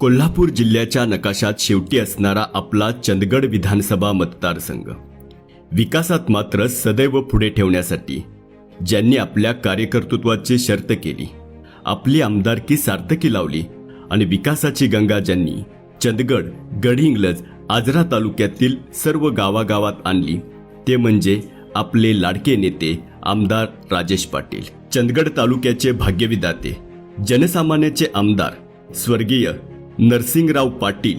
कोल्हापूर जिल्ह्याच्या नकाशात शेवटी असणारा आपला चंदगड विधानसभा मतदारसंघ. विकासात मात्र सदैव पुढे ठेवण्यासाठी ज्यांनी आपल्या कार्यकर्तृत्वाची शर्त केली आपली आमदारकी सार्थकी लावली आणि विकासाची गंगा ज्यांनी चंदगड गडहिंग्लज आजरा तालुक्यातील सर्व गावागावात आणली ते म्हणजे आपले लाडके नेते आमदार राजेश पाटील. चंदगड तालुक्याचे भाग्यविदाते जनसामान्याचे आमदार स्वर्गीय नरसिंगराव पाटील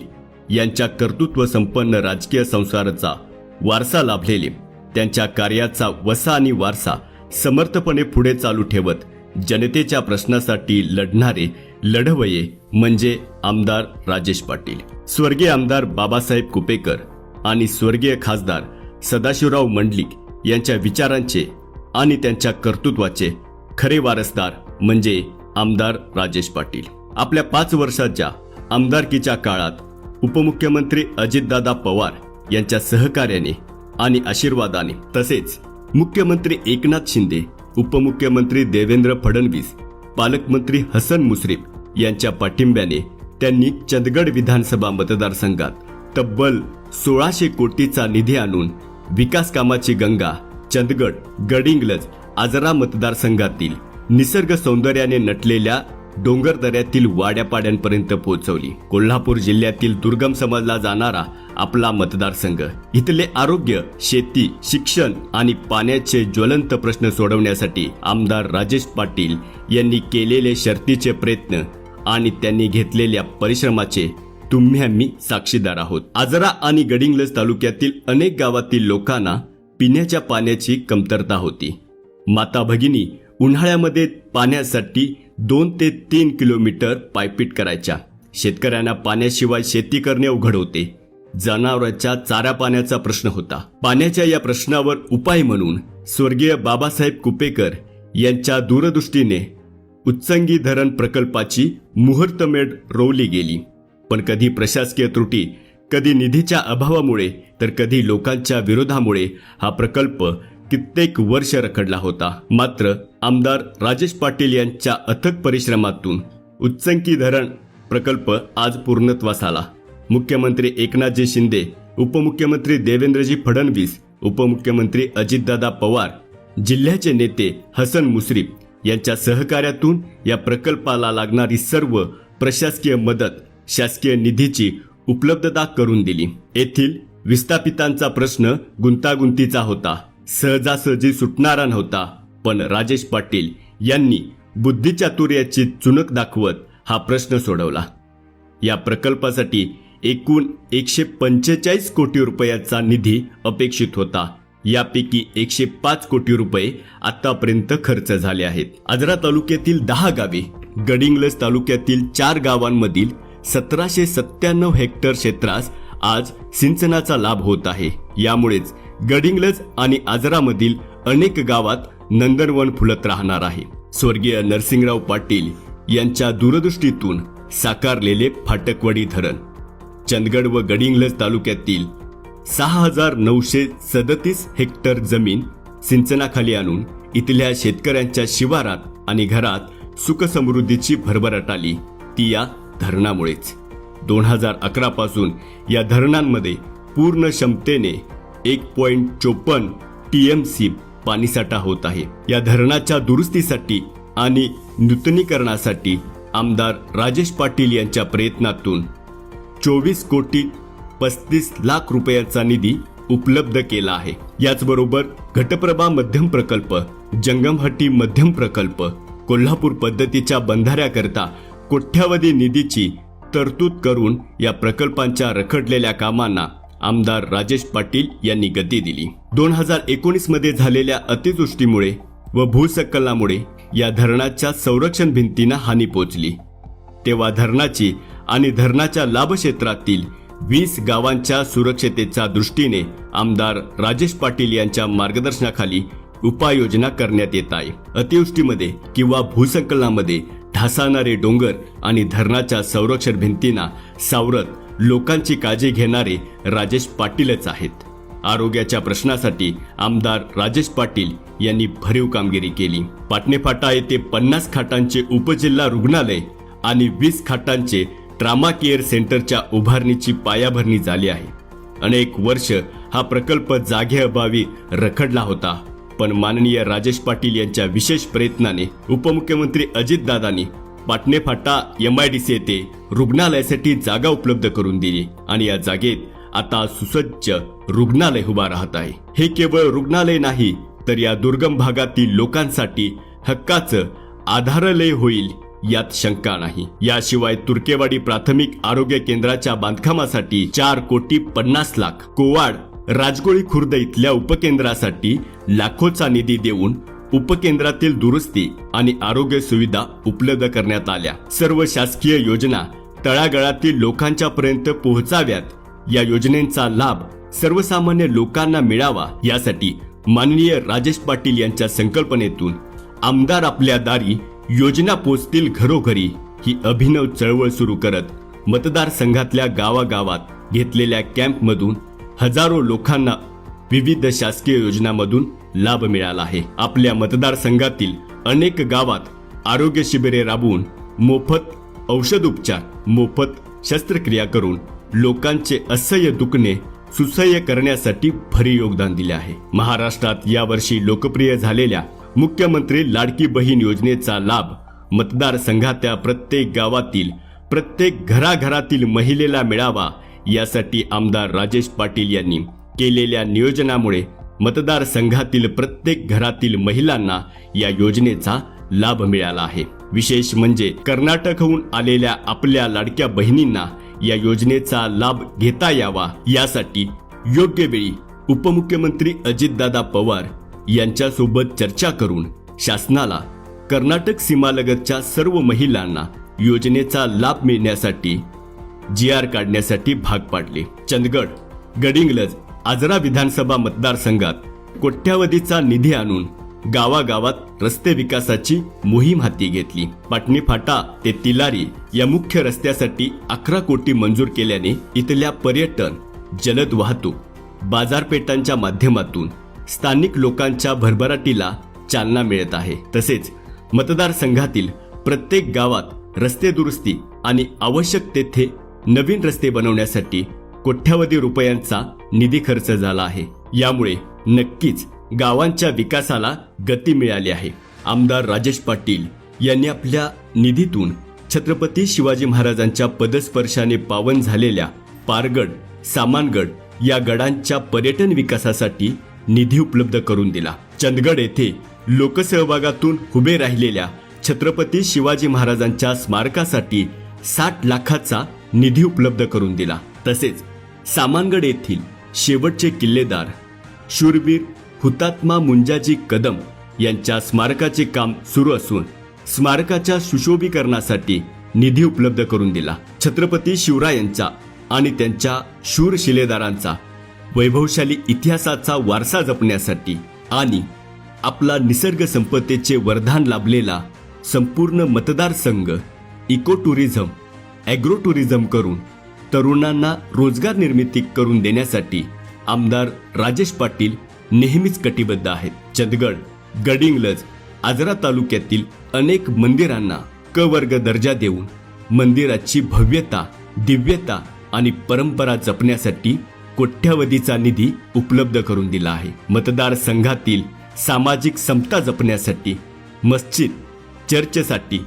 यांच्या कर्तृत्व संपन्न राजकीय संसाराचा वारसा लाभलेले त्यांच्या कार्याचा वसा आणि वारसा समर्थपणे पुढे चालू ठेवत जनतेच्या प्रश्नासाठी लढणारे लढवये म्हणजे आमदार राजेश पाटील. स्वर्गीय आमदार बाबासाहेब कुपेकर आणि स्वर्गीय खासदार सदाशिवराव मंडलिक यांच्या विचारांचे आणि त्यांच्या कर्तृत्वाचे खरे वारसदार म्हणजे आमदार राजेश पाटील. आपल्या पाच वर्षाच्या आमदारकीच्या काळात उपमुख्यमंत्री अजितदादा पवार यांच्या सहकार्याने आणि आशीर्वादाने तसेच मुख्यमंत्री एकनाथ शिंदे उपमुख्यमंत्री देवेंद्र फडणवीस पालकमंत्री हसन मुश्रीफ यांच्या पाठिंब्याने त्यांनी चंदगड विधानसभा मतदारसंघात तब्बल सोळाशे कोटीचा निधी आणून विकास कामाची गंगा चंदगड गडिंग्लज आजरा मतदारसंघातील निसर्ग सौंदर्याने नटलेल्या डोंगर दऱ्यातील वाड्यापाड्यांपर्यंत पोहोचवली. कोल्हापूर जिल्ह्यातील दुर्गम समजला जाणारा आपला मतदारसंघ. इथले आरोग्य शेती शिक्षण आणि पाण्याचे ज्वलंत प्रश्न सोडवण्यासाठी आमदार राजेश पाटील यांनी केलेले शर्तीचे प्रयत्न आणि त्यांनी घेतलेल्या परिश्रमाचे तुम्ही आम्ही साक्षीदार आहोत. आजरा आणि गडिंग्लज तालुक्यातील अनेक गावातील लोकांना पिण्याच्या पाण्याची कमतरता होती. माता भगिनी उन्हाळ्यामध्ये पाण्यासाठी दोन ते तीन किलोमीटर पायपीट करायच्या. शेतकऱ्यांना पाण्याशिवाय शेती करणे अवघड होते. जनावरांच्या चारा पाण्याचा प्रश्न होता. पाण्याच्या या प्रश्नावर उपाय म्हणून स्वर्गीय बाबासाहेब कुपेकर यांच्या दूरदृष्टीने उच्चंगी धरण प्रकल्पाची मुहूर्तमेढ रोवली गेली. पण कधी प्रशासकीय त्रुटी कधी निधीच्या अभावामुळे तर कधी लोकांच्या विरोधामुळे हा प्रकल्प कित्येक वर्ष रखडला होता. मात्र आमदार राजेश पाटील यांच्या अथक परिश्रमातून उच्चंकी धरण प्रकल्प आज पूर्णत्वास आला मुख्यमंत्री एकनाथजी शिंदे उपमुख्यमंत्री देवेंद्रजी फडणवीस उपमुख्यमंत्री अजितदादा पवार जिल्ह्याचे नेते हसन मुश्रीफ यांच्या सहकार्यातून या प्रकल्पाला लागणारी सर्व प्रशासकीय मदत शासकीय निधीची उपलब्धता करून दिली. येथील विस्थापितांचा प्रश्न गुंतागुंतीचा होता. सहजासहजी सुटणारा नव्हता पण राजेश पाटील यांनी बुद्धिचातुर्याची चुनक दाखवत हा प्रश्न सोडवला. या प्रकल्पासाठी एकूण एकशे पंचेचाळीस कोटी रुपयाचा निधी अपेक्षित होता. यापैकी एकशे पाच कोटी रुपये आतापर्यंत खर्च झाले आहेत. आजरा तालुक्यातील दहा गावे गडिंग्लज तालुक्यातील चार गावांमधील सतराशे सत्त्याण्णव हेक्टर क्षेत्रास आज सिंचनाचा लाभ होत आहे. यामुळेच गडिंग्लज आणि आजरामधील अनेक गावात नंदनवन फुलत राहणार आहे. स्वर्गीय नरसिंगराव पाटील यांच्या दूरदृष्टीतून साकारलेले फाटकवाडी धरण. चंदगड व गडिंग्लज तालुक्यातील सहा हजार नऊशे सदतीस हेक्टर जमीन सिंचनाखाली आणून इथल्या शेतकऱ्यांच्या शिवारात आणि घरात सुखसमृद्धीची भरभराट आली ती या धरणामुळेच. दोन हजार अकरा पासून या धरणांमध्ये पूर्ण क्षमतेने एक पॉईंट चोपन्न टी एम सी पाणीसाठा होत आहे. या धरणाच्या दुरुस्तीसाठी आणि नूतनीकरणासाठी आमदार राजेश पाटील यांच्या प्रयत्नातून चोवीस कोटी पस्तीस लाख रुपयाचा निधी उपलब्ध केला आहे. याचबरोबर घटप्रभा मध्यम प्रकल्प जंगमहट्टी मध्यम प्रकल्प कोल्हापूर पद्धतीच्या बंधाऱ्याकरता कोट्यावधी निधीची तरतूद करून या प्रकल्पांच्या रखडलेल्या कामांना आमदार राजेश पाटील यांनी गती दिली. दोन हजार एकोणीसमध्ये झालेल्या अतिवृष्टीमुळे व भूसंकलनामुळे या धरणाच्या संरक्षण भिंतींना हानी पोचली. तेव्हा धरणाची आणि धरणाच्या लाभक्षेत्रातील वीस गावांच्या सुरक्षतेच्या दृष्टीने आमदार राजेश पाटील यांच्या मार्गदर्शनाखाली उपाययोजना करण्यात येत आहे. अतिवृष्टीमध्ये किंवा भूसंकलनामध्ये ढासाळणारे डोंगर आणि धरणाच्या संरक्षण भिंतींना सावरत लोकांची काळजी घेणारे राजेश पाटीलच आहेत. आरोग्याच्या प्रश्नासाठी आमदार राजेश पाटील यांनी भरीव कामगिरी केली. पाटणेफाटा येथे पन्नास खाटांचे उपजिल्हा रुग्णालय आणि वीस खाटांचे ट्रामा केअर सेंटरच्या उभारणीची पायाभरणी झाली आहे. अनेक वर्ष हा प्रकल्प जागेअभावी रखडला होता पण माननीय राजेश पाटील यांच्या विशेष प्रयत्नाने उपमुख्यमंत्री अजितदादांनी पाटणे फाटा एम आय डी सी येथे रुग्णालयासाठी जागा उपलब्ध करून दिली. आणि या जागेत आता सुसज्ज रुग्णालय उभा राहत आहे. हे केवळ रुग्णालय नाही तर या दुर्गम भागातील लोकांसाठी हक्काचं आधारालय होईल यात शंका नाही. याशिवाय तुर्केवाडी प्राथमिक आरोग्य केंद्राच्या बांधकामासाठी चार कोटी पन्नास लाख कोवाड राजगोळी खुर्द इथल्या उपकेंद्रासाठी लाखोचा निधी देऊन उपकेंद्रातील दुरुस्ती आणि आरोग्य सुविधा उपलब्ध करण्यात आल्या. सर्व शासकीय योजना तळागाळातील लोकांच्या पर्यंत पोहोचाव्यात. या योजनेचा लाभ सर्वसामान्य लोकांना मिळावा यासाठी माननीय राजेश पाटील यांच्या संकल्पनेतून आमदार आपल्या दारी योजना पोचतील घरोघरी ही अभिनव चळवळ सुरू करत मतदारसंघातल्या गावागावात घेतलेल्या कॅम्पमधून हजारो लोकांना विविध शासकीय योजनांमधून लाभ मिळाला आहे. आपल्या मतदारसंघातील अनेक गावात आरोग्य शिबिरे राबवून मोफत औषध उपचार मोफत शस्त्रक्रिया करून लोकांचे असह्य दुखणे सुसह्य करण्यासाठी भरी योगदान दिले आहे. महाराष्ट्रात यावर्षी लोकप्रिय झालेल्या मुख्यमंत्री लाडकी बहीण योजनेचा लाभ मतदारसंघाच्या प्रत्येक गावातील प्रत्येक घराघरातील महिलेला मिळावा यासाठी आमदार राजेश पाटील यांनी केलेल्या नियोजनामुळे मतदारसंघातील प्रत्येक घरातील महिलांना या योजनेचा लाभ मिळाला आहे. विशेष म्हणजे कर्नाटकहून आलेल्या आपल्या लाडक्या बहिणींना या योजनेचा लाभ घेता यावा यासाठी योग्य वेळी उपमुख्यमंत्री अजितदादा पवार यांच्यासोबत चर्चा करून शासनाला कर्नाटक सीमालगतच्या सर्व महिलांना योजनेचा लाभ मिळण्यासाठी जी आर काढण्यासाठी भाग पाडले. चंदगड गडिंगलज आजरा विधानसभा मतदारसंघात कोट्यावधीचा निधी आणून गावागावात रस्ते विकासाची मोहीम हाती घेतली. पाटणी फाटा ते तिलारी या मुख्य रस्त्यासाठी अकरा कोटी मंजूर केल्याने इथल्या पर्यटन जलद वाहतूक बाजारपेठांच्या माध्यमातून स्थानिक लोकांच्या भरभराटीला चालना मिळत आहे. तसेच मतदारसंघातील प्रत्येक गावात रस्ते दुरुस्ती आणि आवश्यक तेथे नवीन रस्ते बनवण्यासाठी कोट्यावधी रुपयांचा निधी खर्च झाला आहे. यामुळे नक्कीच गावांच्या विकासाला गती मिळाली आहे. आमदार राजेश पाटील यांनी आपल्या निधीतून छत्रपती शिवाजी महाराजांच्या पदस्पर्शाने पावन झालेल्या पारगड सामानगड या गडांच्या पर्यटन विकासासाठी निधी उपलब्ध करून दिला. चंदगड येथे लोकसहभागातून उभे राहिलेल्या छत्रपती शिवाजी महाराजांच्या स्मारकासाठी साठ लाखाचा निधी उपलब्ध करून दिला. तसेच सामानगड येथील शेवटचे किल्लेदार शूरवीर हुतात्मा मुंजाजी कदम यांच्या स्मारकाचे काम सुरू असून स्मारकाच्या सुशोभीकरणासाठी निधी उपलब्ध करून दिला. छत्रपती शिवरायांचा आणि त्यांच्या शूर शिलेदारांचा वैभवशाली इतिहासाचा वारसा जपण्यासाठी आणि आपला निसर्ग संपत्तीचे वरदान लाभलेला संपूर्ण मतदारसंघ इको टुरिझम ॲग्रो टुरिझम करून तरुणांना रोजगार निर्मिती करून देण्यासाठी आमदार राजेश पाटील नेहमीच कटिबद्ध आहेत. चंदगड गडिंगलज आजरा तालुक्यातील अनेक मंदिरांना क वर्ग दर्जा देऊन मंदिराची भव्यता दिव्यता आणि परंपरा जपण्यासाठी कोट्यावधीचा निधी उपलब्ध करून दिला आहे. मतदारसंघातील सामाजिक समता जपण्यासाठी मस्जिद चर्चसाठी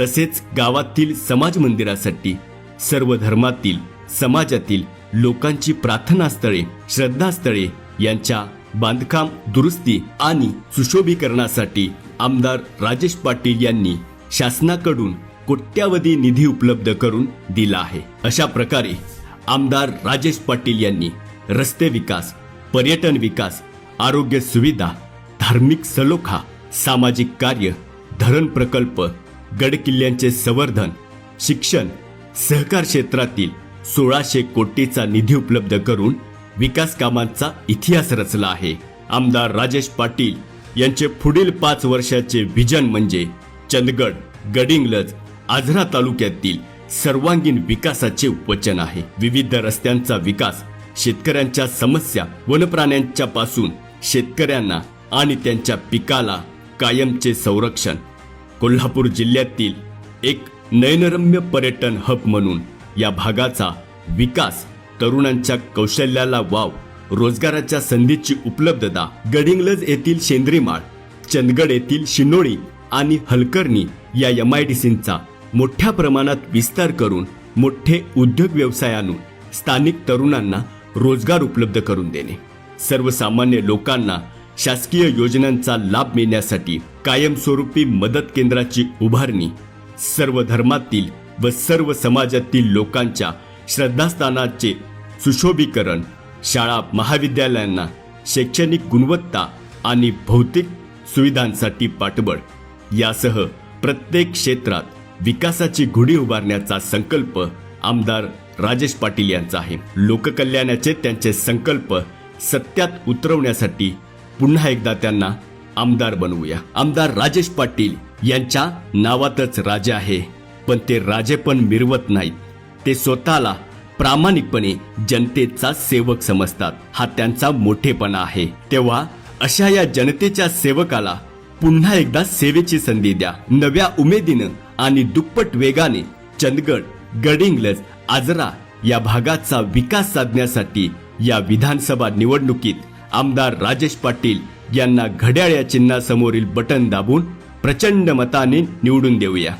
तसेच गावातील समाज मंदिरासाठी सर्व धर्मातील समाजातील लोकांची प्रार्थनास्थळे श्रद्धास्थळे यांच्या बांधकाम दुरुस्ती आणि सुशोभीकरणासाठी आमदार राजेश पाटील यांनी शासनाकडून कोट्यावधी निधी उपलब्ध करून दिला आहे. अशा प्रकारे आमदार राजेश पाटील यांनी रस्ते विकास पर्यटन विकास आरोग्य सुविधा धार्मिक सलोखा सामाजिक कार्य धरण प्रकल्प गडकिल्ल्यांचे संवर्धन शिक्षण सहकार क्षेत्रातील सोळाशे कोटीचा निधी उपलब्ध करून विकास कामांचा इतिहास रचला आहे. आमदार राजेश पाटील यांचे पुढील पाच वर्षाचे विजन म्हणजे चंदगड गडिंगलज आजरा तालुक्यातील सर्वांगीण विकासाचे वचन आहे. विविध रस्त्यांचा विकास शेतकऱ्यांच्या समस्या वनप्राण्यांच्या पासून शेतकऱ्यांना आणि त्यांच्या पिकाला कायमचे संरक्षण. कोल्हापूर जिल्ह्यातील एक नयनरम्य पर्यटन हब म्हणून या भागाचा विकास तरुणांच्या कौशल्याला वाव रोजगाराच्या संधीची उपलब्धता गडिंगलज येथील शेंद्रीमाळ चंदगड येथील शिनोळी आणि हलकर्णी या एम आय डी सींचा मोठ्या प्रमाणात विस्तार करून मोठे उद्योग व्यवसाय आणून स्थानिक तरुणांना रोजगार उपलब्ध करून देणे. सर्वसामान्य लोकांना शासकीय योजनांचा लाभ मिळण्यासाठी कायमस्वरूपी मदत केंद्राची उभारणी सर्व धर्मातील व सर्व समाजातील लोकांच्या श्रद्धास्थानाचे सुशोभीकरण शाळा महाविद्यालयांना शैक्षणिक गुणवत्ता आणि भौतिक सुविधांसाठी पाठबळ यासह प्रत्येक क्षेत्रात विकासाची गुढी उभारण्याचा संकल्प आमदार राजेश पाटील यांचा आहे. लोककल्याणाचे त्यांचे संकल्प सत्यात उतरवण्यासाठी पुन्हा एकदा त्यांना आमदार बनवूया. आमदार राजेश पाटील यांच्या नावातच राजा आहे. पण ते राजे पण मिरवत नाहीत. ते स्वतःला प्रामाणिकपणे जनतेचा सेवक समजतात. हा त्यांचा मोठेपणा आहे. तेव्हा अशा या जनतेच्या सेवकाला पुन्हा एकदा सेवेची संधी द्या. नव्या उमेदीनं आणि दुप्पट वेगाने चंदगड गडिंग्लज आजरा या भागाचा विकास साधण्यासाठी या विधानसभा निवडणुकीत आमदार राजेश पाटील यांना घड्याळ या चिन्हासमोरील बटन दाबून प्रचंड मताने निवडून देऊया.